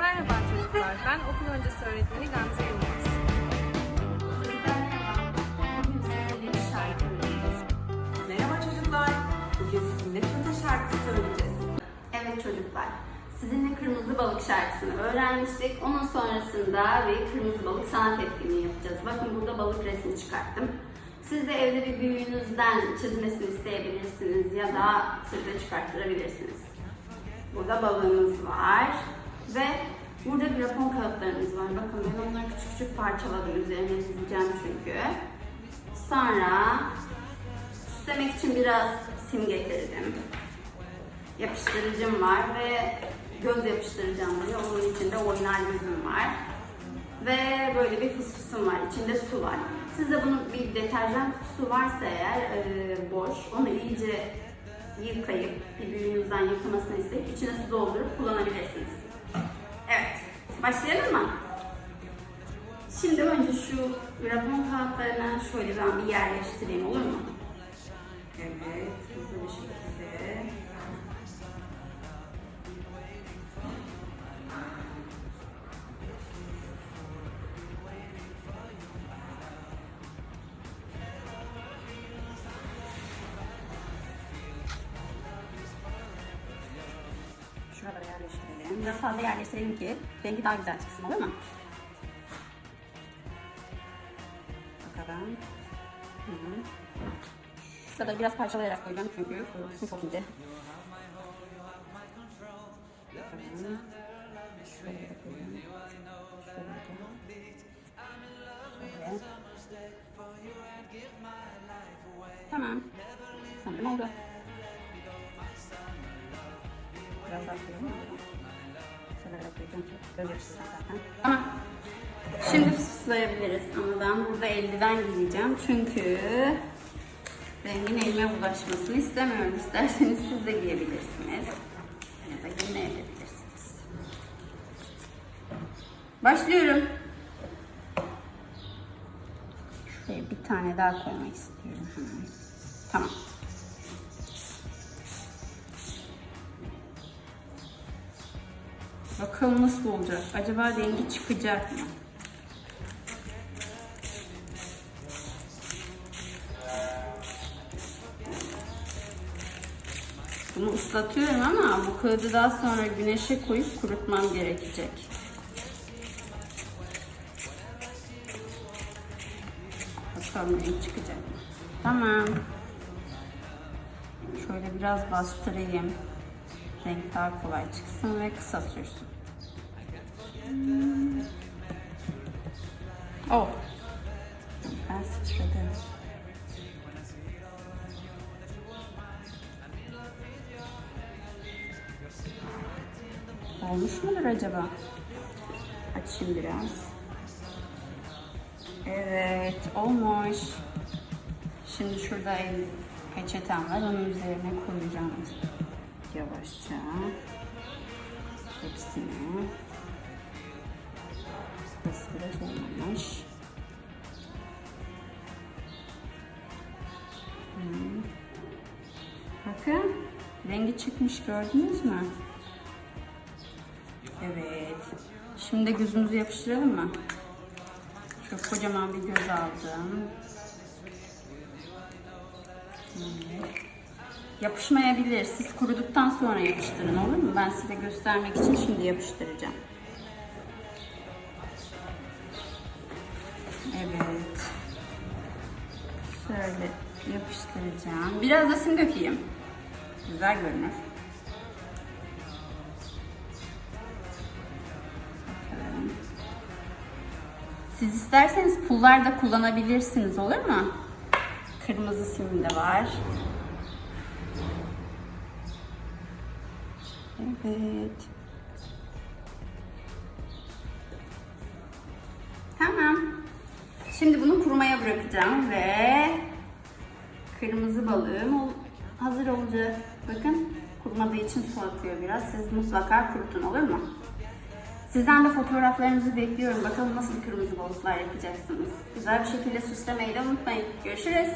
Merhaba çocuklar, ben okul öncesi öğretmeni Gamze Yılmaz. Çocuklar merhaba. Bugün sizinle bir şarkı öğreneceğiz. Merhaba çocuklar. Bugün sizinle Tunta şarkısı söyleyeceğiz. Evet çocuklar. Sizinle Kırmızı Balık şarkısını öğrenmiştik. Onun sonrasında bir Kırmızı Balık sanat etkinliği yapacağız. Bakın burada balık resmi çıkarttım. Siz de evde bir büyüğünüzden çizmesini isteyebilirsiniz ya da siz de çıkarttırabilirsiniz. Burada balığımız var ve burada grafon kağıtlarımız var. Bakın ben onları küçük küçük parçaladım. Üzerine dizeceğim çünkü. Sonra süslemek için biraz sim getirdim. Yapıştırıcım var ve göz yapıştıracağım buraya. Onun içinde oynar gözüm var. Ve böyle bir fısfısım var. İçinde su var. Sizde bunun bir deterjan kutusu varsa eğer e, boş, onu iyice yıkayıp bir büyüğünüzden yıkamasını isteyip içine su doldurup kullanabilirsiniz. Başlayalım mı? Şimdi önce şu grafon kağıtlarını şöyle ben bir yerleştireyim olur mu? Evet, hızlı bir şekilde. Yerleştirelim. Biraz fazla yerleştirelim ki rengi daha güzel çıksın olur mu? Bakalım. Hı -hı. Şurada biraz parçalayarak koyacağım çünkü su çok ince. Bakalım. Tamam. Sanırım oldu. Şimdi fısıldayabiliriz ama ben burada eldiven giyeceğim çünkü rengin elime bulaşmasını istemiyorum. İsterseniz siz de giyebilirsiniz. Ya da giymeyebilirsiniz. Başlıyorum. Şuraya bir tane daha koymak istiyorum. Tamam. Bakalım nasıl olacak? Acaba rengi çıkacak mı? Bunu ıslatıyorum ama bu kağıdı daha sonra güneşe koyup kurutmam gerekecek. Bakalım renk çıkacak? Tamam. Şöyle biraz bastırayım. Renk daha kolay çıksın ve kısa sürsün. Oh. Ben sıçradım. Olmuş mudur acaba? Açayım biraz. Evet, olmuş. Şimdi şurada el peçetem var. Onun üzerine koyacağım. Yavaşça. Hepsini. Biraz olmamış. Hmm. Bakın. Rengi çıkmış gördünüz mü? Evet. Şimdi gözümüzü yapıştıralım mı? Çok kocaman bir göz aldım. Evet. Yapışmayabilir. Siz kuruduktan sonra yapıştırın olur mu? Ben size göstermek için şimdi yapıştıracağım. Evet. Şöyle yapıştıracağım. Biraz da sim dökeyim. Güzel görünür. Siz isterseniz pullar da kullanabilirsiniz olur mu? Kırmızı sim de var. Evet. Tamam. Şimdi bunu kurumaya bırakacağım ve kırmızı balığım hazır olacak. Bakın kurumadığı için su atıyor biraz. Siz mutlaka kurutun olur mu? Sizden de fotoğraflarınızı bekliyorum. Bakalım nasıl kırmızı balıklar yapacaksınız. Güzel bir şekilde süslemeyi de unutmayın. Görüşürüz.